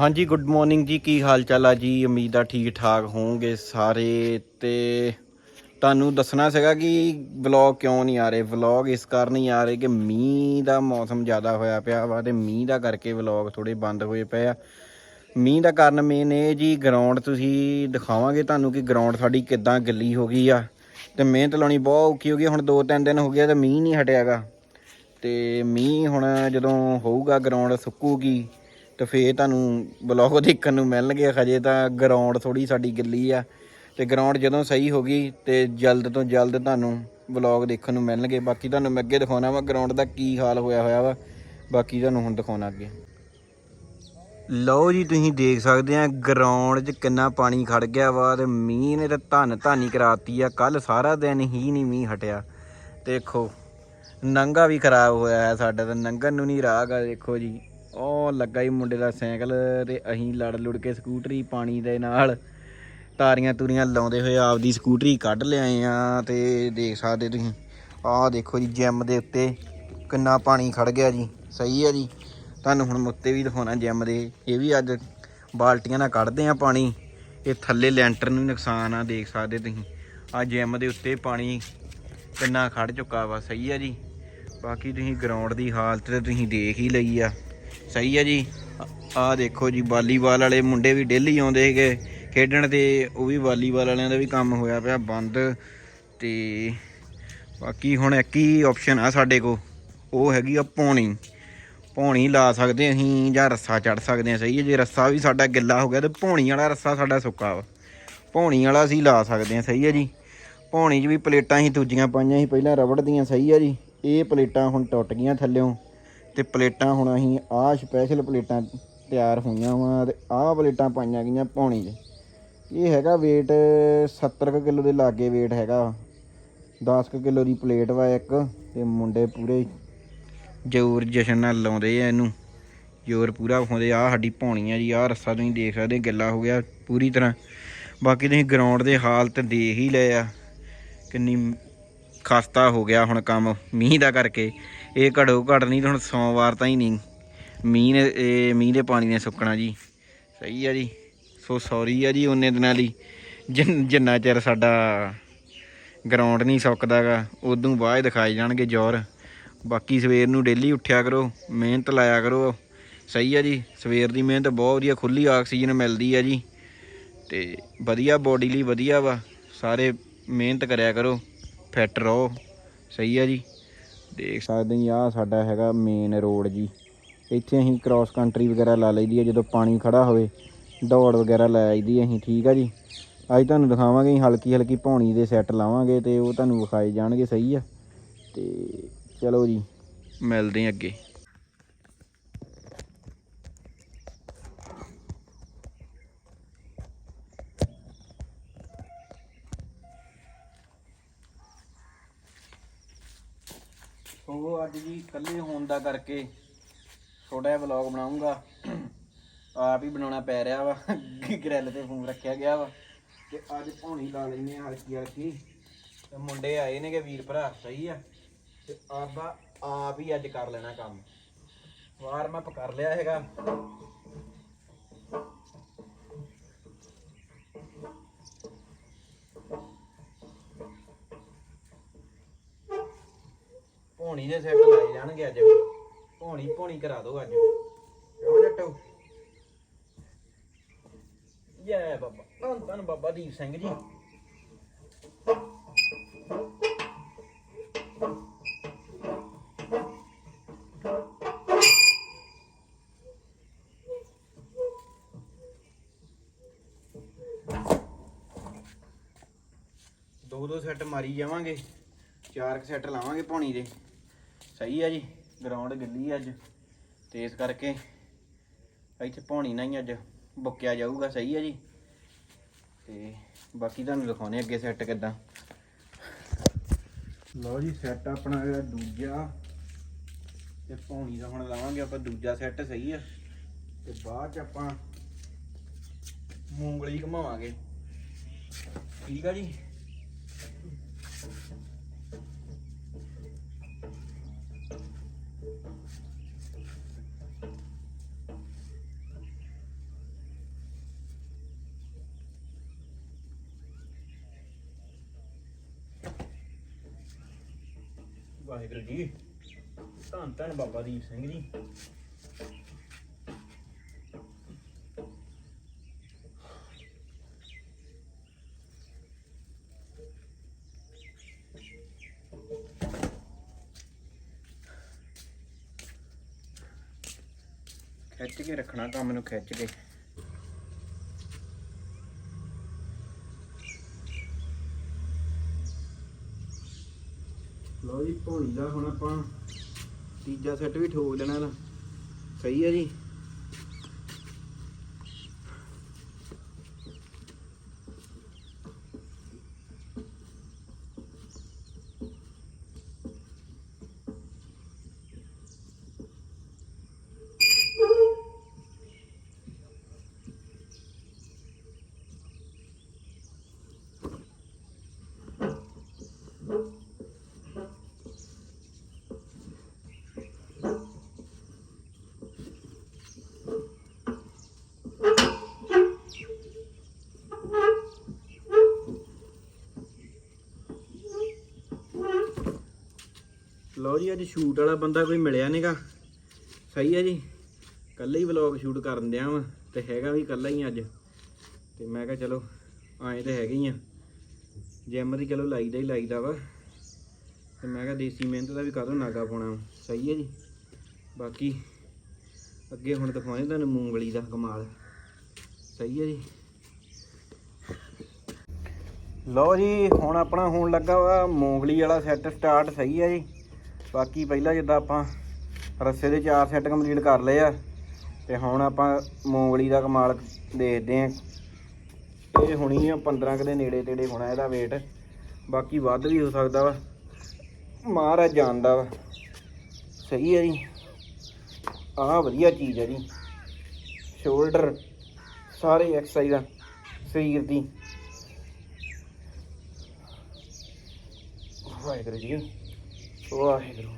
ਹਾਂਜੀ good morning ਜੀ। ਕੀ ਹਾਲ ਚਾਲ ਆ ਜੀ? ਉਮੀਦ ਆ ਠੀਕ ਠਾਕ ਹੋਵੋਗੇ ਸਾਰੇ। ਤੇ ਤੁਹਾਨੂੰ ਦੱਸਣਾ ਸੀਗਾ ਕਿ ਵਲੌਗ ਕਿਉਂ ਨਹੀਂ ਆ ਰਹੇ? ਵਲੌਗ ਇਸ ਕਾਰਨ ਨਹੀਂ ਆ ਰਹੇ ਕਿ ਮੀਂਹ ਦਾ ਮੌਸਮ ਜ਼ਿਆਦਾ ਹੋਇਆ ਪਿਆ ਵਾ ਤੇ ਮੀਂਹ ਦਾ ਕਰਕੇ ਵਲੌਗ ਥੋੜੇ ਬੰਦ ਹੋਏ ਪਏ ਆ। ਮੀਂਹ ਦਾ ਕਾਰਨ ਮੇਨ ਇਹ ਜੀ ਗਰਾਊਂਡ ਤੁਸੀਂ ਦਿਖਾਵਾਂਗੇ ਤੁਹਾਨੂੰ ਕਿ ਗਰਾਊਂਡ ਸਾਡੀ ਕਿੱਦਾਂ ਗਿੱਲੀ ਹੋ ਗਈ ਆ। ਤੇ ਮਿਹਨਤ ਲਾਉਣੀ ਬਹੁਤ ਔਖੀ ਹੋ ਗਈ, ਹੁਣ 2-3 ਦਿਨ ਹੋ ਗਿਆ ਤੇ ਮੀਂਹ ਨਹੀਂ ਹਟਿਆਗਾ ਤੇ ਮੀਂਹ ਹੁਣ ਜਦੋਂ ਹੋਊਗਾ ਗਰਾਊਂਡ ਸੁੱਕੂਗੀ। ਤੇ ਫੇਰ ਤੁਹਾਨੂੰ ਬਲੌਗ ਦੇਖਣ ਨੂੰ ਮਿਲਣਗੇ। ਹਜੇ ਤਾਂ ਗਰਾਊਂਡ ਥੋੜੀ ਸਾਡੀ ਗਿੱਲੀ ਆ ਤੇ ਗਰਾਊਂਡ ਜਦੋਂ ਸਹੀ ਹੋ ਗਈ ਤੇ ਜਲਦ ਤੋਂ ਜਲਦ ਤੁਹਾਨੂੰ ਬਲੌਗ ਦੇਖਣ ਨੂੰ ਮਿਲਣਗੇ। ਬਾਕੀ ਤੁਹਾਨੂੰ ਮੈਂ ਅੱਗੇ ਦਿਖਾਉਣਾ ਵਾ ਗਰਾਊਂਡ ਦਾ ਕੀ ਹਾਲ ਹੋਇਆ ਹੋਇਆ ਵਾ। ਬਾਕੀ ਤੁਹਾਨੂੰ ਹੁਣ ਦਿਖਾਉਣਾ ਅੱਗੇ। ਲਓ ਜੀ, ਤੁਸੀਂ ਦੇਖ ਸਕਦੇ ਆ ਗਰਾਊਂਡ 'ਚ ਕਿੰਨਾ ਪਾਣੀ ਖੜ ਗਿਆ ਵਾ ਤੇ ਮੀਂਹ ਨੇ ਤਾਂ ਧੰਨ ਧਾਨੀ ਕਰਾਤੀ ਆ। ਕੱਲ ਸਾਰਾ ਦਿਨ ਹੀ ਨਹੀਂ ਮੀਂਹ ਹਟਿਆ। ਦੇਖੋ, ਨੰਗਾ ਵੀ ਖਰਾਬ ਹੋਇਆ ਹੈ ਸਾਡਾ ਤਾਂ ਨੰਗਣ ਨੂੰ ਨਹੀਂ ਰਾਹ ਗਾ, ਦੇਖੋ ਜੀ। ਉਹ ਲੱਗਾ ਹੀ ਮੁੰਡੇ ਦਾ ਸਾਈਕਲ ਤੇ ਅਸੀਂ ਲੜ ਲੁੜ ਕੇ ਸਕੂਟਰੀ ਪਾਣੀ ਦੇ ਨਾਲ ਤਾਰੀਆਂ ਤੂਰੀਆਂ ਲਾਉਂਦੇ ਹੋਏ ਆਪਦੀ ਸਕੂਟਰੀ ਕੱਢ ਲਿਆਏ ਆ ਤੇ ਦੇਖ ਸਕਦੇ ਤੁਸੀਂ। ਆਹ ਦੇਖੋ ਜੀ ਜਿਮ ਦੇ ਉੱਤੇ ਕਿੰਨਾ ਪਾਣੀ ਖੜ ਗਿਆ ਜੀ। ਸਹੀ ਹੈ ਜੀ। ਤੁਹਾਨੂੰ ਹੁਣ ਮੁੱਤੇ ਵੀ ਦਿਖਾਉਣਾ ਜਿਮ ਦੇ। ਇਹ ਵੀ ਅੱਜ ਬਾਲਟੀਆਂ ਨਾਲ ਕੱਢਦੇ ਆ ਪਾਣੀ। ਇਹ ਥੱਲੇ ਲੈਂਟਰ ਨੂੰ ਨੁਕਸਾਨ ਆ, ਦੇਖ ਸਕਦੇ ਤੁਸੀਂ। ਆ ਜਿਮ ਦੇ ਉੱਤੇ ਪਾਣੀ ਕਿੰਨਾ ਖੜ ਚੁੱਕਾ ਵਾ। ਸਹੀ ਆ ਜੀ। ਬਾਕੀ ਤੁਸੀਂ ਗਰਾਊਂਡ ਦੀ ਹਾਲਤ ਤੇ ਤੁਸੀਂ ਦੇਖ ਹੀ ਲਈ ਆ। ਸਹੀ ਹੈ ਜੀ। ਆ ਦੇਖੋ ਜੀ, ਵਾਲੀਬਾਲ ਵਾਲੇ ਮੁੰਡੇ ਵੀ ਡੇਲੀ ਆਉਂਦੇ ਹੈਗੇ ਖੇਡਣ ਤੇ, ਉਹ ਵੀ ਵਾਲੀਬਾਲ ਵਾਲਿਆਂ ਦਾ ਵੀ ਕੰਮ ਹੋਇਆ ਪਿਆ ਬੰਦ। ਤੇ ਬਾਕੀ ਹੁਣ ਇੱਕ ਹੀ ਆਪਸ਼ਨ ਆ ਸਾਡੇ ਕੋ ਉਹ ਹੈਗੀ ਆ ਪੌਣੀ। ਪੌਣੀ ਲਾ ਸਕਦੇ ਅਸੀਂ ਜਾਂ ਰੱਸਾ ਚੜ ਸਕਦੇ ਆ, ਸਹੀ ਹੈ ਜੇ ਰੱਸਾ ਵੀ ਸਾਡਾ ਗਿੱਲਾ ਹੋ ਗਿਆ ਤੇ ਪੌਣੀ ਵਾਲਾ ਰੱਸਾ ਸਾਡਾ ਸੁੱਕਾ ਵਾ। ਪੌਣੀ ਵਾਲਾ ਅਸੀਂ ਲਾ ਸਕਦੇ ਆ, ਸਹੀ ਹੈ ਜੀ। ਪੌਣੀ 'ਚ ਵੀ ਪਲੇਟਾਂ ਹੀ ਦੂਜੀਆਂ ਪਾਈਆਂ ਸੀ, ਪਹਿਲਾਂ ਰਬੜ ਦੀਆਂ, ਸਹੀ ਹੈ ਜੀ। ਇਹ ਪਲੇਟਾਂ ਹੁਣ ਟੁੱਟ ਗਈਆਂ ਥੱਲਿਓਂ। ਤੇ ਪਲੇਟਾਂ ਹੁਣ ਅਸੀਂ ਆਹ ਸਪੈਸ਼ਲ ਪਲੇਟਾਂ ਤਿਆਰ ਹੋਈਆਂ ਵਾ ਤੇ ਆਹ ਪਲੇਟਾਂ ਪਾਈਆਂ ਗਈਆਂ ਪੌਣੀ 'ਚ। ਇਹ ਹੈਗਾ weight 70 ਕੁ ਕਿਲੋ ਦੇ ਲਾਗੇ weight ਹੈਗਾ। 10 ਕੁ ਕਿਲੋ ਦੀ ਪਲੇਟ ਵਾ ਇੱਕ ਤੇ ਮੁੰਡੇ ਪੂਰੇ ਜ਼ੋਰ ਜਸ਼ਨ ਨਾਲ ਲਾਉਂਦੇ ਆ ਇਹਨੂੰ। ਜ਼ੋਰ ਪੂਰਾ ਹੁੰਦੇ ਆ ਸਾਡੀ ਪੌਣੀ ਆ ਜੀ, ਆਹ ਰੱਸਾ ਤੁਸੀਂ ਦੇਖ ਸਕਦੇ, ਗਿੱਲਾ ਹੋ ਗਿਆ ਪੂਰੀ ਤਰ੍ਹਾਂ। ਬਾਕੀ ਤੁਸੀਂ ਗਰਾਊਂਡ ਦੇ ਹਾਲਤ ਦੇਖ ਹੀ ਲਏ ਆ। ਕਿੰਨੀ ਖਸਤਾ ਹੋ ਗਿਆ ਹੁਣ ਕੰਮ ਮੀਂਹ ਦਾ ਕਰਕੇ। ਇਹ ਘੜੋ ਘੜ ਨਹੀਂ ਹੁਣ ਸੋਮਵਾਰ ਤਾਂ ਹੀ ਨਹੀਂ। ਮੀਂਹ ਨੇ, ਇਹ ਮੀਂਹ ਦੇ ਪਾਣੀ ਨੇ ਸੁੱਕਣਾ ਜੀ। ਸਹੀ ਆ ਜੀ। ਸੋ ਸੌਰੀ ਆ ਜੀ ਉਹਨੇ ਦਿਨਾਂ ਲਈ। ਜਿੰਨ- ਜਿੰਨਾ ਚਿਰ ਸਾਡਾ ਗਰਾਊਂਡ ਨਹੀਂ ਸੁੱਕਦਾਗਾ, ਉਦੋਂ ਬਾਅਦ ਦਿਖਾਏ ਜਾਣਗੇ ਜ਼ੋਰ। ਬਾਕੀ ਸਵੇਰ ਨੂੰ ਡੇਲੀ ਉੱਠਿਆ ਕਰੋ, ਮਿਹਨਤ ਲਾਇਆ ਕਰੋ। ਸਹੀ ਆ ਜੀ, ਸਵੇਰ ਦੀ ਮਿਹਨਤ ਬਹੁਤ ਵਧੀਆ ਖੁੱਲੀ ਆਕਸੀਜਨ ਮਿਲਦੀ ਆ ਜੀ। ਤੇ ਵਧੀਆ ਬੋਡੀ ਲਈ ਵਧੀਆ ਵਾ। ਸਾਰੇ ਮਿਹਨਤ ਕਰਿਆ ਕਰੋ ਫਿੱਟ ਰਹੋ। ਸਹੀ ਆ ਜੀ। ਦੇਖ ਸਕਦੇ ਜੀ ਆ ਸਾਡਾ ਹੈਗਾ ਮੇਨ ਰੋਡ ਜੀ। ਇੱਥੇ ਅਸੀਂ ਕ੍ਰਾਸ ਕੰਟਰੀ ਵਗੈਰਾ ਲਾ ਲਈਦੀ ਆ, ਜਦੋਂ ਪਾਣੀ ਖੜਾ ਹੋਵੇ, ਦੌੜ ਵਗੈਰਾ ਲੈ ਆਈਦੀ ਅਸੀਂ, ਠੀਕ ਆ ਜੀ? ਅੱਜ ਤੁਹਾਨੂੰ ਦਿਖਾਵਾਂਗੇ ਅਸੀਂ ਹਲਕੀ ਹਲਕੀ ਪੌਣੀ ਦੇ ਸੈੱਟ ਲਾਵਾਂਗੇ ਤੇ ਉਹ ਤੁਹਾਨੂੰ ਵਿਖਾਏ ਜਾਣਗੇ, ਸਹੀ ਆ? ਤੇ ਚਲੋ ਜੀ। ਮਿਲਦੇ ਹਾਂ ਅੱਗੇ ਸੋ ਅੱਜ ਜੀ ਇਕੱਲੇ ਹੋਣ ਦਾ ਕਰਕੇ ਛੋਟਾ ਜਿਹਾ ਵਲੌਗ ਬਣਾਉਂਗਾ। ਆਪ ਹੀ ਬਣਾਉਣਾ ਪੈ ਰਿਹਾ ਵਾ। ਗ੍ਰਿਲ ਤੇ ਫੋਨ ਰੱਖਿਆ ਗਿਆ ਵਾ। ਤੇ ਅੱਜ ਭੌਣੀ ਲਾ ਲੈਨੇ ਆ ਹਲਕੀ ਹਲਕੀ। ਤੇ ਮੁੰਡੇ ਆਏ ਨੇ ਨੇਗੇ ਵੀਰ ਭਰਾ, ਸਹੀ ਆ। ਤੇ ਆਪਾਂ ਆਪ ਹੀ ਅੱਜ ਕਰ ਲੈਣਾ ਕੰਮ। ਵਾਰਮ ਅਪ ਕਰ ਲਿਆ ਹੈਗਾ। ਭੌਣੀ ਦੇ ਸੈੱਟ ਲਾਏ ਜਾਣਗੇ ਅੱਜ। ਭੌਣੀ ਭੌਣੀ ਕਰਾ ਦਿਓ ਅੱਜ। ਕਿਉਂ ਜੱਟੋ? ਜੈ ਬਾਬਾ, ਧੰਨ ਧੰਨ ਬਾਬਾ ਦੀਪ ਸਿੰਘ ਜੀ। ਦੋ ਦੋ ਸੈੱਟ ਮਾਰੀ ਜਾਵਾਂਗੇ, ਚਾਰ ਕੁ ਸੈੱਟ ਲਾਵਾਂਗੇ ਪੌਣੀ ਦੇ। ਸਹੀ ਆ ਜੀ ਗਰਾਊਂਡ ਗਿੱਲੀ ਆ ਅੱਜ, ਤੇ ਇਸ ਕਰਕੇ ਇੱਥੇ ਪੌਣੀ ਨਾਲ ਹੀ ਅੱਜ, ਬੁੱਕਿਆ ਜਾਊਗਾ, ਸਹੀ ਆ ਜੀ। ਤੇ ਬਾਕੀ ਤੁਹਾਨੂੰ ਦਿਖਾਉਣੇ ਅੱਗੇ ਸੈੱਟ ਕਿੱਦਾਂ। ਲਓ ਜੀ ਸੈੱਟ ਆਪਣਾ ਹੈਗਾ ਦੂਜਾ, ਤੇ ਪੌਣੀ ਦਾ ਹੁਣ ਲਾਵਾਂਗੇ ਆਪਾਂ ਦੂਜਾ ਸੈੱਟ ਸਹੀ ਆ। ਤੇ ਬਾਅਦ ਚ ਆਪਾਂ ਮੂੰਗਲੀ ਘਮਾਵਾਂਗੇ। ਠੀਕ ਆ ਜੀ ਵਾਹਿਗੁਰੂ ਜੀ ਧੰਨ ਬਾਬਾ ਦੀਪ ਸਿੰਘ ਜੀ। ਖਿੱਚ ਕੇ ਰੱਖਣਾ ਕੰਮ ਨੂੰ, ਖਿੱਚ ਕੇ। ਲਓ ਜੀ ਭੋਣੀ ਦਾ ਹੁਣ ਆਪਾਂ ਤੀਜਾ ਸੈੱਟ ਵੀ ਠੋਕ ਦੇਣਾ ਇਹਦਾ। ਸਹੀ ਹੈ ਜੀ? ਲਓ ਜੀ, ਅੱਜ ਸ਼ੂਟ ਵਾਲਾ ਬੰਦਾ ਕੋਈ ਮਿਲਿਆ ਨਹੀਂਗਾ ਸਹੀ ਹੈ ਜੀ। ਕੱਲੇ ਹੀ ਵਲੌਗ ਸ਼ੂਟ ਕਰਨ ਦਿਆਂ ਵਾ, ਤੇ ਹੈਗਾ ਵੀ ਕੱਲਾ ਹੀ ਅੱਜ। ਤੇ ਮੈਂ ਕਿਹਾ ਚਲੋ, ਆਏ ਤੇ ਹੈਗੇ ਹੀ ਆ। ਜਿਮ ਦੀ ਚਲੋ ਲਾਈਦਾ ਹੀ ਲਾਈਦਾ ਵਾ। ਤੇ ਮੈਂ ਕਿਹਾ ਦੇਸੀ ਮਿਹਨਤ ਦਾ ਵੀ ਕਾਹਦੋਂ ਨਾਗਾ ਪਾਉਣਾ ਵਾ। ਸਹੀ ਹੈ ਜੀ। ਬਾਕੀ ਅੱਗੇ ਹੁਣ ਦਿਖਾਉਣੇ ਤੁਹਾਨੂੰ ਮੂੰਗਲੀ ਦਾ ਕਮਾਲ। ਸਹੀ ਹੈ ਜੀ। ਲਓ ਜੀ, ਹੁਣ ਆਪਣਾ ਹੋਣ ਲੱਗਾ ਵਾ ਮੂੰਗਲੀ ਵਾਲਾ ਸੈੱਟ ਸਟਾਰਟ ਸਹੀ ਹੈ ਜੀ। ਬਾਕੀ ਪਹਿਲਾਂ ਜਿੱਦਾਂ ਆਪਾਂ ਰੱਸੇ ਦੇ ਚਾਰ ਸੈੱਟ ਕੰਪਲੀਟ ਕਰ ਲਏ ਆ, ਤੇ ਹੁਣ ਆਪਾਂ ਮੂੰਗਲੀ ਦਾ ਕਮਾਲ ਦੇਖਦੇ ਆਂ। ਇਹ ਹੁਣੀ ਆ 15 ਕੁ ਦੇ ਨੇੜੇ ਤੇੜੇ ਹੋਣਾ ਇਹਦਾ weight ਬਾਕੀ ਵੱਧ ਵੀ ਹੋ ਸਕਦਾ ਵਾ। ਮਹਾਰਾਜ ਜਾਣਦਾ ਵਾ। ਸਹੀ ਹੈ ਜੀ। ਆਹ ਵਧੀਆ ਚੀਜ਼ ਹੈ ਜੀ। ਸ਼ੋਲਡਰ ਸਾਰੇ ਐਕਸਰਸਾਈਜ਼ ਆ, ਸਰੀਰ ਦੀ। ਵਾਹਿਗੁਰੂ ਜੀ। ਵਾਹਿਗੁਰੂ।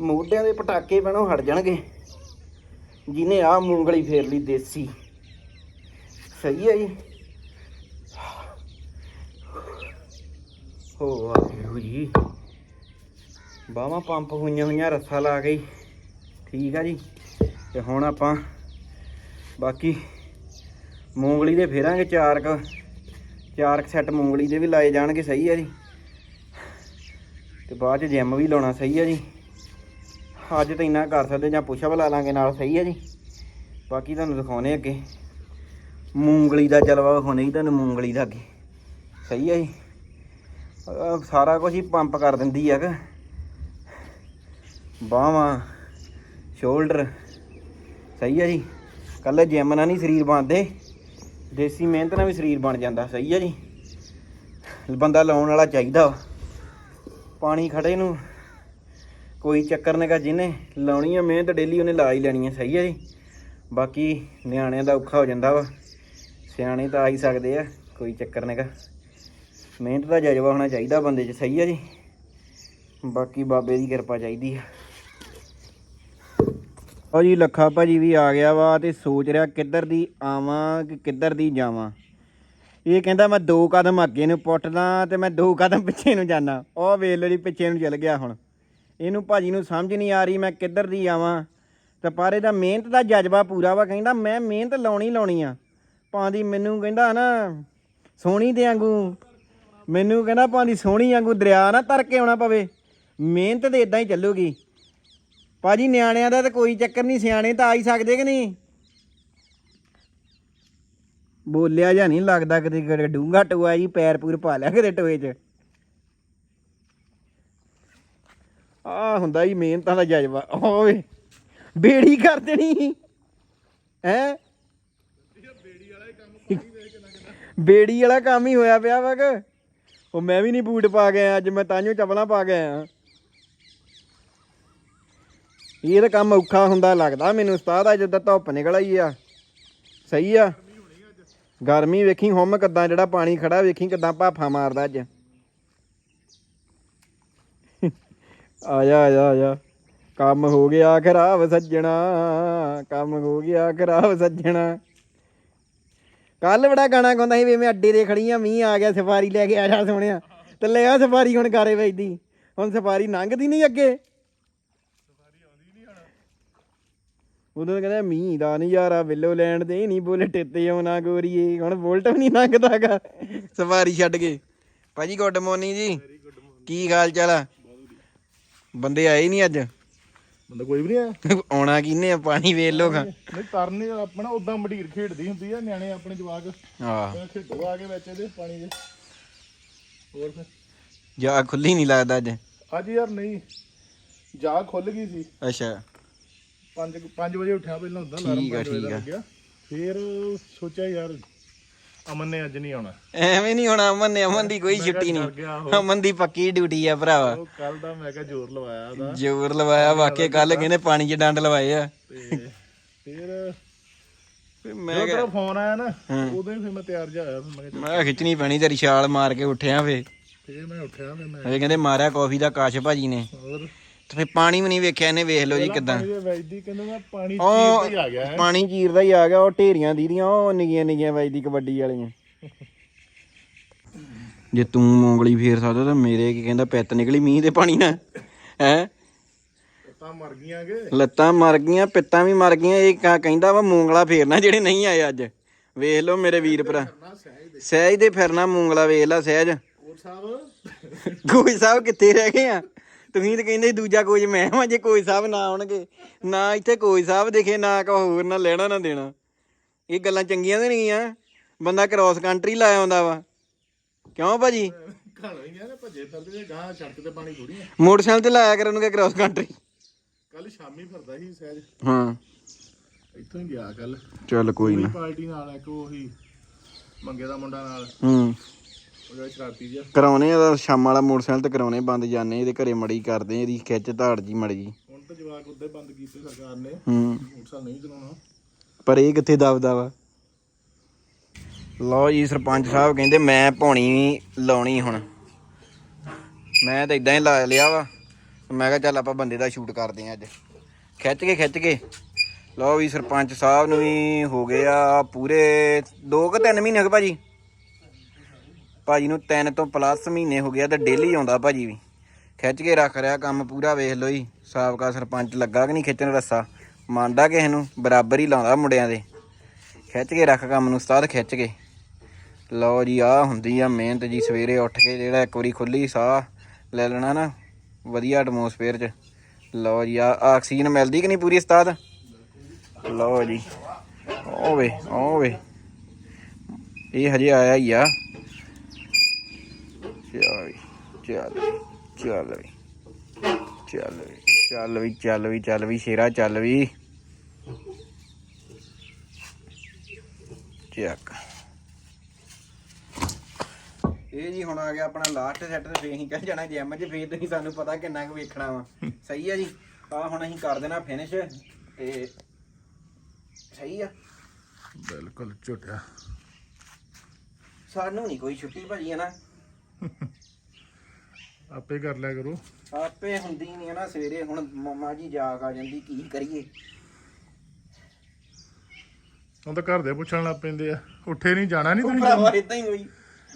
ਮੋਢਿਆਂ ਦੇ ਪਟਾਕੇ ਪੈਣੋਂ ਹਟ ਜਾਣਗੇ। ਜਿਹਨੇ ਆ ਮੂੰਗਲੀ ਫੇਰ ਲਈ ਦੇਸੀ। ਸਹੀ ਹੈ ਜੀ। ਹੋ ਵਾਹਿਗੁਰੂ ਜੀ। ਬਾਹਾਂ ਪੰਪ ਹੋਈਆਂ ਹੋਈਆਂ ਰੱਸਾ ਲਾ ਗਈ। ਠੀਕ ਆ ਜੀ। ਤੇ ਹੁਣ ਆਪਾਂ ਬਾਕੀ ਮੂੰਗਲੀ ਦੇ ਫੇਰਾਂਗੇ ਚਾਰ ਕ ਚਾਰ ਕ ਸੈੱਟ ਮੂੰਗਲੀ ਦੇ ਵੀ ਲਾਏ ਜਾਣਗੇ, ਸਹੀ ਆ ਜੀ। ਤੇ ਬਾਅਦ ਚ ਜਿਮ ਵੀ ਲਾਉਣਾ, ਸਹੀ ਆ ਜੀ। ਅੱਜ ਤਾਂ ਇੰਨਾ ਕਰ ਸਕਦੇ ਜਾਂ ਪੁਸ਼ਅਪ ਲਾ ਲਾਂਗੇ, ਨਾਲ ਸਹੀ ਹੈ ਜੀ। ਬਾਕੀ ਤੁਹਾਨੂੰ ਦਿਖਾਉਣੇ ਅੱਗੇ। ਮੂੰਗਲੀ ਦਾ ਜਲਵਾ ਵਿਖਾਉਣੇ ਜੀ ਤੁਹਾਨੂੰ, ਮੂੰਗਲੀ ਦਾ ਅੱਗੇ। ਸਹੀ ਹੈ ਜੀ। ਸਾਰਾ ਕੁਝ ਹੀ ਪੰਪ ਕਰ ਦਿੰਦੀ ਹੈ ਕਿ। ਬਾਹਾਂ ਸ਼ੋਲਡਰ ਸਹੀ ਹੈ ਜੀ। ਕੱਲੇ ਜਿਮ ਨਾਲ ਨਹੀਂ ਸਰੀਰ ਬਣਦੇ। ਦੇਸੀ ਮਿਹਨਤ ਨਾਲ ਵੀ ਸਰੀਰ ਬਣ ਜਾਂਦਾ। ਸਹੀ ਹੈ ਜੀ। ਬੰਦਾ ਲਾਉਣ ਵਾਲਾ ਚਾਹੀਦਾ ਵਾ। ਪਾਣੀ ਖੜੇ ਨੂੰ। ਕੋਈ ਚੱਕਰ ਨਹੀਂਗਾ ਜਿਹਨੇ ਲਾਉਣੀ ਆ ਮਿਹਨਤ ਡੇਲੀ ਉਹਨੇ ਲਾ ਹੀ ਲੈਣੀ ਆ, ਸਹੀ ਹੈ ਜੀ। ਬਾਕੀ ਨਿਆਣਿਆਂ ਦਾ ਔਖਾ ਹੋ ਜਾਂਦਾ ਵਾ, ਸਿਆਣੇ ਤਾਂ ਆ ਹੀ ਸਕਦੇ ਆ, ਕੋਈ ਚੱਕਰ ਨਹੀਂਗਾ ਮਿਹਨਤ ਦਾ ਜਜ਼ਬਾ ਹੋਣਾ ਚਾਹੀਦਾ ਬੰਦੇ 'ਚ, ਸਹੀ ਆ ਜੀ। ਬਾਕੀ ਬਾਬੇ ਦੀ ਕਿਰਪਾ ਚਾਹੀਦੀ ਆ। ਉਹ ਜੀ, ਲੱਖਾ ਭਾਜੀ ਵੀ ਆ ਗਿਆ ਵਾ ਤੇ ਸੋਚ ਰਿਹਾ ਕਿੱਧਰ ਦੀ ਆਵਾਂ ਕਿ ਕਿੱਧਰ ਦੀ ਜਾਵਾਂ। ਇਹ ਕਹਿੰਦਾ ਮੈਂ ਦੋ ਕਦਮ ਅੱਗੇ ਨੂੰ ਪੁੱਟਦਾ ਤੇ ਮੈਂ ਦੋ ਕਦਮ ਪਿੱਛੇ ਨੂੰ ਜਾਣਾ ਉਹ ਵੇਲ ਜੀ ਪਿੱਛੇ ਨੂੰ ਚੱਲ ਗਿਆ ਹੁਣ। ਇਹਨੂੰ ਭਾਜੀ ਨੂੰ ਸਮਝ ਨਹੀਂ ਆ ਰਹੀ, ਮੈਂ ਕਿੱਧਰ ਦੀ ਆਵਾਂ? ਤਾਂ ਪਰ ਇਹਦਾ ਮਿਹਨਤ ਦਾ ਜਜ਼ਬਾ ਪੂਰਾ ਵਾ, ਕਹਿੰਦਾ ਮੈਂ ਮਿਹਨਤ ਲਾਉਣੀ ਲਾਉਣੀ ਆ। ਪਾਂਦੀ ਮੈਨੂੰ ਕਹਿੰਦਾ ਨਾ, ਸੋਹਣੀ ਦੇ ਵਾਂਗੂ। ਮੈਨੂੰ ਕਹਿੰਦਾ ਪਾਂਦੀ ਸੋਹਣੀ ਵਾਂਗੂ ਦਰਿਆ ਨਾ ਤਰ ਕੇ ਆਉਣਾ ਪਵੇ। ਮਿਹਨਤ ਤੇ ਇਦਾਂ ਹੀ ਚੱਲੂਗੀ। ਭਾਜੀ ਨਿਆਣਿਆਂ ਦਾ ਤਾਂ ਕੋਈ ਚੱਕਰ ਨਹੀਂ, ਸਿਆਣੇ ਤਾਂ ਆ ਹੀ ਸਕਦੇ ਕਿ ਨਹੀਂ? ਬੋਲਿਆ ਜਾਂ ਨਹੀਂ ਲੱਗਦਾ ਕਿਤੇ ਡੂੰਗਾ ਟੋਆ ਜੀ, ਪੈਰ ਪੂਰ ਪਾ ਲਿਆ ਕਿਤੇ ਟੋਏ 'ਚ। ਆ ਹੁੰਦਾ ਹੀ ਮਿਹਨਤਾਂ ਦਾ ਜਜ਼ਬਾ। ਓਏ, ਬੇੜੀ ਕਰ ਦੇਣੀ ਹੈ? ਬੇੜੀ ਵਾਲਾ ਕੰਮ ਹੀ ਹੋਇਆ ਪਿਆ ਵਾ ਕਿ? ਉਹ ਮੈਂ ਵੀ ਨਹੀਂ ਬੂਟ ਪਾ ਗਿਆ ਅੱਜ ਮੈਂ ਤਾਂਿਓ ਚੱਪਲਾਂ ਪਾ ਗਿਆ ਆ ਇਹ ਤਾਂ ਕੰਮ ਔਖਾ ਹੁੰਦਾ, ਲੱਗਦਾ ਮੈਨੂੰ ਉਸਤਾਦ ਆ ਜਦੋਂ ਧੁੱਪ ਨਿਕਲ ਆਈ ਆ। ਸਹੀ ਆ? ਗਰਮੀ ਵੇਖੀ, ਹੁਮ ਕਿੱਦਾਂ ਜਿਹੜਾ ਪਾਣੀ ਖੜਾ, ਵੇਖੀ ਕਿੱਦਾਂ ਭਾਫਾ ਮਾਰਦਾ ਅੱਜ। ਆ ਜਾ ਆ ਕੰਮ ਹੋ ਗਿਆ, ਖਰਾਬ ਸੱਜਣਾ। ਕੰਮ ਹੋ ਗਿਆ, ਖਰਾਬ ਸੱਜਣਾ। ਕੱਲ ਬੜਾ ਗਾਣਾ ਗਾਉਂਦਾ ਸੀ ਵੀ ਮੈਂ ਅੱਡੇ ਤੇ ਖੜੀ ਆ, ਮੀਂਹ ਆ ਗਿਆ, ਸਫਾਰੀ ਲੈ ਕੇ ਆ ਜਾ ਸੋਹਣਿਆ। ਤੇ ਲੈ ਆ ਸਫਾਰੀ ਹੁਣ ਕਾਰੇ ਵੱਜਦੀ। ਹੁਣ ਸਫਾਰੀ ਲੰਘਦੀ ਨਹੀਂ ਅੱਗੇ। ਉਦੋਂ ਕਹਿੰਦਾ ਮੀਂਹ ਦਾ ਨਜ਼ਾਰਾ ਵਿਲੋ ਲੈਣ ਦੇ ਨਹੀਂ ਬੁਲਟ ਤੇ ਆਉਣਾ ਗੋਰੀਏ। ਹੁਣ ਬੁਲਟ ਵੀ ਨਹੀਂ ਲੰਘਦਾਗਾ ਸਫਾਰੀ ਛੱਡ ਕੇ। ਭਾਜੀ, ਗੁੱਡ ਮਾਰਨਿੰਗ ਜੀ। ਕੀ ਹਾਲ ਚਾਲ ਆ? ਬੰਦੇ ਆਏ ਹੀ ਨਹੀਂ ਅੱਜ। ਬੰਦਾ ਕੋਈ ਵੀ ਨਹੀਂ ਆਇਆ। ਆਉਣਾ ਕਿਨੇ ਆ? ਪਾਣੀ ਵੇਖ ਲੋਗਾ ਨਹੀਂ ਤਰਨੇ ਆਪਣਾ ਉਦਾਂ ਮਡੀਰ ਖੇਡਦੀ ਹੁੰਦੀ ਆ ਨਿਆਣੇ ਆਪਣੇ ਜਵਾਕ। ਕਹਿੰਦੇ ਖੇਡੋ ਆ ਕੇ ਵਿੱਚ ਇਹਦੇ ਪਾਣੀ ਦੇ। ਹੋਰ ਫਿਰ? ਜਾ ਖੁੱਲੀ ਨਹੀਂ ਲੱਗਦਾ ਅੱਜ। ਅੱਜ ਯਾਰ ਨਹੀਂ ਜਾ ਖੁੱਲ ਗਈ ਸੀ। ਅੱਛਾ। 5 5 ਵਜੇ ਉੱਠਿਆ ਪਹਿਲਾਂ ਹੁੰਦਾ ਠੀਕ ਆ, ਠੀਕ ਆ। ਲੱਗਿਆ। ਫਿਰ ਸੋਚਿਆ ਯਾਰ ਅਮਨ ਨੇ ਅੱਜ ਨਹੀਂ ਆਉਣਾ। ਐਵੇਂ ਨਹੀਂ ਹੁਣ ਅਮਨ ਨੇ ਅਮਨ ਦੀ ਕੋਈ ਛੁੱਟੀ ਡਰ ਗਿਆ ਨਹੀਂ ਅਮਨ ਦੀ ਪੱਕੀ ਡਿਊਟੀ ਆ ਭਰਾਵਾ। ਉਹ ਕੱਲ ਦਾ ਮੈਂ ਕਿਹਾ ਜ਼ੋਰ ਲਵਾਇਆ ਉਹਦਾ। ਜ਼ੋਰ ਲਵਾਇਆ ਵਾਕਿਆ ਕੱਲ ਕਹਿੰਦੇ ਪਾਣੀ 'ਚ ਡੰਡ ਲਵਾਏ ਆ। ਤੇ ਫਿਰ ਫਿਰ ਮੈਂ ਜਦੋਂ ਕਿਹਾ ਤੇਰਾ ਫੋਨ ਆਇਆ ਨਾ। ਉਦੋਂ ਹੀ ਫਿਰ ਮੈਂ ਤਿਆਰ ਜਾ ਹੋਇਆ ਫਿਰ ਮੈਂ ਕਿਹਾ ਮੈਂ ਕਿਹਾ ਖਿੱਚਣੀ ਪੈਣੀ ਤੇਰੀ ਛਾਲ ਮਾਰ ਕੇ ਉੱਠਿਆ ਫੇ ਫਿਰ ਮੈਂ ਉੱਠਿਆ ਫਿਰ ਮੈਂ ਹਜੇ ਕਹਿੰਦੇ ਮਾਰਿਆ ਕਾਫੀ ਦਾ ਕਾਸ਼ ਭਾਜੀ ਨੇ। ਹੋਰ? ਤੇ ਫੇ ਪਾਣੀ ਵੀ ਨਹੀਂ ਵੇਖਿਆ ਇਹਨੇ ਵੇਖ ਲਓ ਜੀ ਕਿਦਾਂ। ਪਾਣੀ ਦੇ ਵੈਦੀ ਕਹਿੰਦਾ ਮੈਂ ਪਾਣੀ ਉਹ ਚੀਰ ਤੇ ਹੀ ਆ ਗਿਆ ਹੈ। ਪਾਣੀ ਚੀਰਦਾ ਹੀ ਆ ਗਿਆ ਉਹ ਢੇਰੀਆਂ ਦੀਦੀਆਂ ਉਹ ਨਿੱਕੀਆਂ ਨਿੱਕੀਆਂ ਵੱਜਦੀ ਕਬੱਡੀ ਵਾਲੀਆਂ। ਜੇ ਤੂੰ ਮੋਂਗਲੀ ਫੇਰ ਸਕਦਾ ਤਾਂ ਮੇਰੇ ਕੀ ਕਹਿੰਦਾ ਪਿੱਤ ਨਿਕਲੀ ਮੀਂਹ ਦੇ ਪਾਣੀ ਨਾਲ ਹੈ? ਤਾਂ ਮਰ ਗਈਆਂ ਗੇ ਲੱਤਾਂ ਮਰ ਗਈਆਂ ਪਿੱਤਾਂ ਵੀ ਮਰ ਗਈਆਂ ਇਹ ਕਾ ਕਹਿੰਦਾ ਵਾ ਮੂੰਗਲਾ ਫੇਰਨਾ ਜਿਹੜੇ ਨਹੀਂ ਆਏ ਅੱਜ। ਵੇਖ ਲਓ ਮੇਰੇ ਵੀਰ ਭਰਾ। ਸਹਿਜ ਦੇ ਫਿਰਨਾ ਮੂੰਗਲਾ ਵੇਖ ਲਾ ਸਹਿਜ। ਸਾਹਿਬ? ਕੋਈ ਸਾਹਿਬ ਕਿੱਥੇ ਰਹਿ ਗਏ ਆ? ਤੁਸੀਂ ਤਾਂ ਕਹਿੰਦੇ ਦੂਜਾ ਕੋਈ ਮੈਂ ਵਾਂ ਜੇ ਕੋਈ ਸਾਹਿਬ ਨਾ ਆਉਣਗੇ। ਨਾ ਇੱਥੇ ਕੋਈ ਸਾਹਿਬ ਦਿਖੇ ਨਾ ਕੋ ਹੋਰ ਨਾ ਲੈਣਾ ਨਾ ਦੇਣਾ। ਇਹ ਗੱਲਾਂ ਚੰਗੀਆਂ ਤੇ ਨਹੀਂ ਆ ਬੰਦਾ ਕ੍ਰਾਸ ਕੰਟਰੀ ਲਾ ਆਉਂਦਾ ਵਾ। ਕਿਉਂ ਭਾਜੀ? ਨਾ ਨੇ ਮੋਟਰਸਾਈਕਲ ਤੇ ਲਾਇਆ ਕਰਨਗੇ ਕ੍ਰਾਸ ਕੰਟਰੀ ਕੱਲ ਸ਼ਾਮੀ ਫਿਰਦਾ ਸੀ ਸਹਿਜ। ਹਾਂ। ਇੱਥੋਂ ਹੀ ਗਿਆ ਕੱਲ ਚੱਲ ਕੋਈ ਨਾ। ਪਾਰਟੀ ਨਾਲ ਇੱਕ ਉਹੀ ਮੰਗੇ ਦਾ ਮੁੰਡਾ ਨਾਲ। ਹੂੰ। ਉਹ ਜਿਹੜਾ ਸ਼ਰਾਰਤੀ ਜਿਹਾ ਕਰਾਉਣੇ ਆ ਸ਼ਾਮ ਵਾਲਾ ਮੋਟਰਸਾਈਕਲ ਤੇ ਕਰਾਉਣੇ ਬੰਦ ਜਾਣੇ ਇਹਦੇ ਘਰੇ ਮੜੀ ਕਰਦੇ ਇਹਦੀ ਖਿੱਚ ਧਾੜ ਜੀ ਮੜੀ। ਜੀ ਹੁਣ ਤਾਂ ਜਵਾਕ ਉੱਦੇ ਬੰਦ ਕੀਤੇ ਸਰਕਾਰ ਨੇ। ਹੂੰ। ਮੋਟਰਸਾਈਕਲ ਨਹੀਂ ਚਲਾਉਣਾ। ਪਰ ਇਹ ਕਿੱਥੇ ਦਬਦਾ ਵਾ? ਲਓ ਜੀ ਸਰਪੰਚ ਸਾਹਿਬ ਕਹਿੰਦੇ ਮੈਂ ਪੌਣੀ ਲਾਉਣੀ ਹੁਣ। ਮੈਂ ਤਾਂ ਇਦਾਂ ਹੀ ਲਾ ਲਿਆ ਵਾ। ਮੈਂ ਕਿਹਾ ਚੱਲ ਆਪਾਂ ਬੰਦੇ ਦਾ ਸ਼ੂਟ ਕਰਦੇ ਆਂ ਅੱਜ। ਖਿੱਚ ਕੇ ਖਿੱਚ ਕੇ। ਲਓ ਵੀ ਸਰਪੰਚ ਸਾਹਿਬ ਨੂੰ ਵੀ ਹੋ ਗਏ ਆ ਪੂਰੇ 2 ਕਿ 3 ਮਹੀਨੇ ਹੋ ਗਏ ਭਾਜੀ। ਭਾਜੀ ਨੂੰ 3 ਤੋਂ ਪਲੱਸ ਮਹੀਨੇ ਹੋ ਗਿਆ ਤੇ ਡੇਲੀ ਆਉਂਦਾ ਭਾਜੀ ਵੀ। ਖਿੱਚ ਕੇ ਰੱਖ ਰਿਹਾ ਕੰਮ ਪੂਰਾ, ਵੇਖ ਲਓ ਜੀ। ਸਾਬਕਾ ਸਰਪੰਚ ਲੱਗਾ ਕਿ ਨਹੀਂ ਖਿੱਚਣ ਰੱਸਾ? ਮੰਨਦਾ ਕਿਸੇ ਨੂੰ? ਬਰਾਬਰ ਹੀ ਲਾਉਂਦਾ ਮੁੰਡਿਆਂ ਦੇ। ਖਿੱਚ ਕੇ ਰੱਖ ਕੰਮ ਨੂੰ ਉਸਤਾਦ, ਖਿੱਚ ਕੇ। ਲਓ ਜੀ ਆ ਹੁੰਦੀ ਆ ਮਿਹਨਤ ਜੀ, ਸਵੇਰੇ ਉੱਠ ਕੇ ਜਿਹੜਾ ਇੱਕ ਵਾਰੀ ਖੁੱਲੀ ਸਾਹ ਲੈ ਲੈਣਾ ਨਾ, ਵਧੀਆ ਐਟਮੋਸਫੇਅਰ 'ਚ। ਲਓ ਜੀ ਆ ਆਕਸੀਜਨ ਮਿਲਦੀ ਕਿ ਨਹੀਂ ਪੂਰੀ ਉਸਤਾਦ? ਲਓ ਜੀ ਓਵੇ ਓਵੇ ਇਹ ਹਜੇ ਆਇਆ ਹੀ ਆ। ਚੱਲ ਵੀ ਚੱਲ ਚੱਲ ਵੀ ਚੱਲ ਵੀ ਚੱਲ ਵੀ ਚੱਲ ਵੀ ਚੱਲ ਵੀ ਸ਼ੇਰਾ ਚੱਲ ਵੀ। ਚੱਕ। ਇਹ ਜੀ ਹੁਣ ਆ ਗਿਆ ਆਪਣਾ ਲਾਸਟ ਸੈੱਟ ਤੇ ਫੇਰ ਅਸੀਂ ਕਹਿ ਜਾਣਾ ਜਿਮ 'ਚ ਫੇਰ ਤੁਸੀਂ ਸਾਨੂੰ ਪਤਾ ਕਿੰਨਾ ਕੁ ਵੇਖਣਾ ਵਾ। ਸਹੀ ਆ ਜੀ? ਆ ਹੁਣ ਅਸੀਂ ਕਰ ਦੇਣਾ ਫਿਨਿਸ਼ ਤੇ ਸਹੀ ਆ। ਬਿਲਕੁਲ ਝੋਟਿਆ। ਸਾਨੂੰ ਨਹੀਂ ਕੋਈ ਛੁੱਟੀ ਭਾਜੀ ਹੈ ਨਾ ਆਪੇ ਕਰ ਲਿਆ ਕਰੋ। ਆਪੇ ਹੁੰਦੀ ਨਹੀਂ ਨਾ ਸਵੇਰੇ ਹੁਣ ਮੰਮਾ ਜੀ ਜਾਗ ਆ ਜਾਂਦੀ ਕੀ ਕਰੀਏ? ਹੁਣ ਤਾਂ ਘਰ ਦੇ ਪੁੱਛਣ ਲੱਗ ਪੈਂਦੇ ਆ ਉੱਠੇ ਨਹੀਂ ਜਾਣਾ ਨਹੀਂ ਉਹ ਭਰਾਵਾ ਇਦਾਂ ਹੀ ਹੋਈ।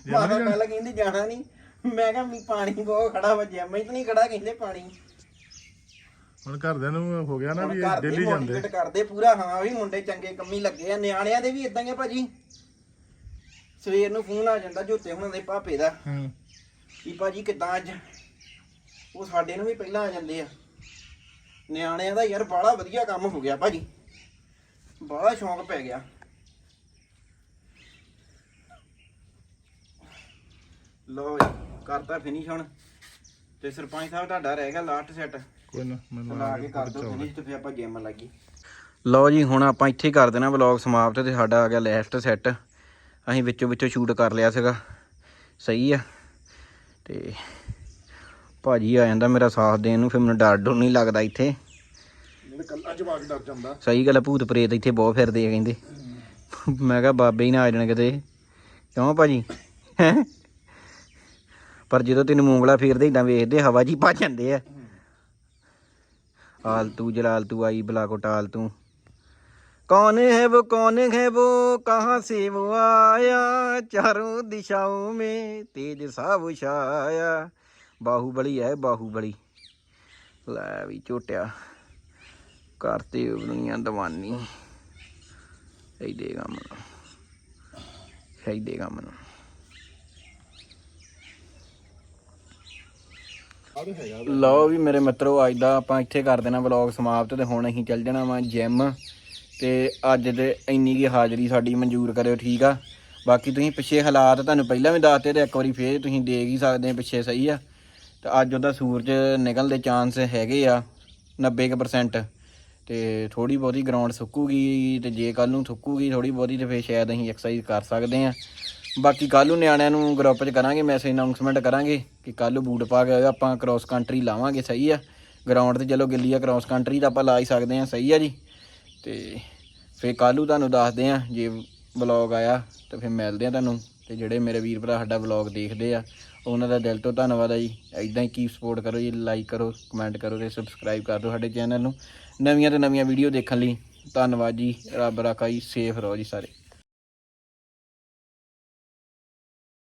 ਮਾਤਾ ਪਹਿਲਾਂ ਕਹਿੰਦੀ ਜਾਣਾ ਨਹੀਂ ਮੈਂ ਕਿਹਾ ਵੀ ਪਾਣੀ ਬਹੁਤ ਖੜਾ ਵਾ ਜਿਮ ਹੀ ਤਾਂ ਨਹੀਂ ਖੜਾ ਕਹਿੰਦੇ ਪਾਣੀ। ਹੁਣ ਘਰਦਿਆਂ ਨੂੰ ਹੋ ਗਿਆ ਨਾ ਵੀ ਡੇਲੀ ਜਾਂਦੇ। ਕਰਦੇ ਪੂਰਾ ਹਾਂ ਵੀ ਮੁੰਡੇ ਚੰਗੇ ਕੰਮੀ ਲੱਗੇ ਆ ਨਿਆਣਿਆਂ ਦੇ ਵੀ ਇਦਾਂ ਹੀ ਆ ਭਾਜੀ। ਸਵੇਰ ਨੂੰ ਫੋਨ ਆ ਜਾਂਦਾ ਜੋਤੇ ਹੁਣਾਂ ਦੇ ਭਾਪੇ ਦਾ। ਹੂੰ। ਵੀ ਭਾਜੀ ਕਿਦਾਂ ਅੱਜ? ਉਹ ਸਾਡੇ ਨੂੰ ਵੀ ਪਹਿਲਾਂ ਆ ਜਾਂਦੇ ਆ। ਨਿਆਣਿਆਂ ਦਾ ਯਾਰ ਬਾਹਲਾ ਵਧੀਆ ਕੰਮ ਹੋ ਗਿਆ ਭਾਜੀ। ਬਾਹਲਾ ਸ਼ੌਂਕ ਪੈ ਗਿਆ। ਲੋ ਕਰਤਾ ਫਿਨਿਸ਼ ਹੁਣ। ਤੇ ਸਰਪੰਚ ਸਾਹਿਬ ਤੁਹਾਡਾ ਰਹਿ ਗਿਆ ਲਾਸਟ ਸੈੱਟ ਕੋਈ ਨਾ ਮੈਨੂੰ ਲਾ ਕੇ ਕਰ ਦੋ ਫਿਨਿਸ਼ ਤੇ ਫਿਰ ਆਪਾਂ ਜਿਮ ਲੱਗੀ। ਲਓ ਜੀ ਹੁਣ ਆਪਾਂ ਇੱਥੇ ਹੀ ਕਰ ਦੇਣਾ ਵਲੌਗ ਸਮਾਪਤ ਤੇ ਸਾਡਾ ਆ ਗਿਆ ਲਾਸਟ ਸੈੱਟ ਅਸੀਂ ਵਿੱਚੋਂ ਵਿੱਚੋਂ ਸ਼ੂਟ ਕਰ ਲਿਆ ਸੀਗਾ। ਸਹੀ ਆ। ਤੇ ਭਾਜੀ ਆ ਜਾਂਦਾ ਮੇਰਾ ਸਾਥ ਦੇਣ ਨੂੰ ਫਿਰ ਮੈਨੂੰ ਡਰ ਡਰ ਨਹੀਂ ਲੱਗਦਾ ਇੱਥੇ। ਕੱਲਾ ਜਵਾਕ ਡਰ ਜਾਂਦਾ। ਸਹੀ ਗੱਲ ਆ, ਭੂਤ ਪ੍ਰੇਤ ਇੱਥੇ ਬਹੁਤ ਫਿਰਦੇ ਆ ਕਹਿੰਦੇ। ਮੈਂ ਕਿਹਾ ਬਾਬੇ ਹੀ ਨਾ ਆ ਜਾਣ ਕਿਤੇ। ਕਿਉਂ ਭਾਜੀ? ਹੈਂ? ਪਰ ਜਦੋਂ ਤੈਨੂੰ ਮੂੰਗਲਾ ਫੇਰਦੇ ਇਦਾਂ ਵੇਖਦੇ ਹਵਾ ਜੀ ਭੱਜ ਜਾਂਦੇ ਆ। ਆਲਤੂ ਜਲਾਲਤੂ ਆਈ ਬਲਾ ਕੋ ਟਾਲਤੂ कौन है वो कौन है वो कहाँ से वो आया चारों दिशाओं में तेज सा वो छाया ਬਾਹੂਬਲੀ ਹੈ ਬਾਹੂਬਲੀ ਲੈ ਵੀ ਝੋਟਿਆ ਕਰਤੇ ਦੁਨੀਆ ਦਵਾਨੀ ਸਹੀ ਦੇਗਾ ਮਨ ਸਹੀ ਦੇਗਾ ਮਨ ਆਹ ਹੈਗਾ ਲਓ ਵੀ ਮੇਰੇ ਮਿੱਤਰੋ ਅੱਜ ਦਾ ਆਪਾਂ ਇੱਥੇ ਕਰ ਦੇਣਾ ਵਲੌਗ ਸਮਾਪਤ ਤੇ ਹੁਣ ਅਸੀਂ ਚੱਲ ਜਾਣਾ ਵਾ ਜਿਮ ਤੇ ਅੱਜ ਦੇ ਇੰਨੀ ਕੀ ਹਾਜ਼ਰੀ ਸਾਡੀ ਮਨਜ਼ੂਰ ਕਰਿਓ, ਠੀਕ ਆ? ਬਾਕੀ ਤੁਸੀਂ ਪਿੱਛੇ ਹਾਲਾਤ ਤੁਹਾਨੂੰ ਪਹਿਲਾਂ ਵੀ ਦੱਸਤੇ ਤੇ ਇੱਕ ਵਾਰੀ ਫੇਰ ਤੁਸੀਂ ਦੇਖ ਹੀ ਸਕਦੇ ਆ ਪਿੱਛੇ ਸਹੀ ਆ। ਤੇ ਅੱਜ ਉਹਦਾ ਸੂਰਜ ਨਿਕਲਣ ਦੇ ਚਾਂਸ ਹੈਗੇ ਆ 90% ਤੇ ਥੋੜੀ ਬਹੁਤੀ ਗਰਾਊਂਡ ਸੁੱਕੂਗੀ ਤੇ ਜੇ ਕੱਲ ਨੂੰ ਸੁੱਕੂਗੀ ਥੋੜੀ ਬਹੁਤੀ ਤੇ ਫੇਰ ਸ਼ਾਇਦ ਅਸੀਂ ਐਕਸਰਸਾਈਜ਼ ਕਰ ਸਕਦੇ ਆ। ਬਾਕੀ ਕੱਲ ਨੂੰ ਨਿਆਣਿਆਂ ਨੂੰ ਗਰੁੱਪ 'ਚ ਕਰਾਂਗੇ ਮੈਸੇਜ ਅਨਾਉਂਸਮੈਂਟ ਕਰਾਂਗੇ ਕਿ ਕੱਲ ਨੂੰ ਬੂਟ ਪਾ ਕੇ ਆਪਾਂ ਕ੍ਰਾਸ ਕੰਟਰੀ ਲਾਵਾਂਗੇ, ਸਹੀ ਆ? ਗਰਾਊਂਡ ਤੇ ਚਲੋ ਗਿੱਲੀ ਆ ਕ੍ਰਾਸ ਕੰਟਰੀ ਤਾਂ ਆਪਾਂ ਲਾ ਹੀ ਸਕਦੇ ਆ, ਸਹੀ ਆ ਜੀ। ਤੇ ਫੇਰ ਕੱਲ ਨੂੰ ਤੁਹਾਨੂੰ ਦੱਸਦੇ ਆ ਜੇ ਵਲੌਗ ਆਇਆ ਤਾਂ ਫਿਰ ਮਿਲਦੇ ਆ ਤੁਹਾਨੂੰ ਤੇ ਜਿਹੜੇ ਮੇਰੇ ਵੀਰ ਭਰਾ ਸਾਡਾ ਵਲੌਗ ਦੇਖਦੇ ਆ, ਉਹਨਾਂ ਦਾ ਦਿਲ ਤੋਂ ਧੰਨਵਾਦ ਆ ਜੀ। ਐਦਾਂ ਹੀ ਕੀਪ ਸਪੋਰਟ ਕਰੋ ਜੀ ਲਾਈਕ ਕਰੋ ਕਮੈਂਟ ਕਰੋ ਤੇ ਸਬਸਕ੍ਰਾਈਬ ਕਰ ਦਿਓ ਸਾਡੇ ਚੈਨਲ ਨੂੰ। ਨਵੀਆਂ ਤੋਂ ਨਵੀਆਂ ਵੀਡੀਓ ਦੇਖਣ ਲਈ ਧੰਨਵਾਦ ਜੀ, ਰੱਬ ਰਾਖਾ ਜੀ ਸੇਫ ਰਹੋ ਜੀ ਸਾਰੇ।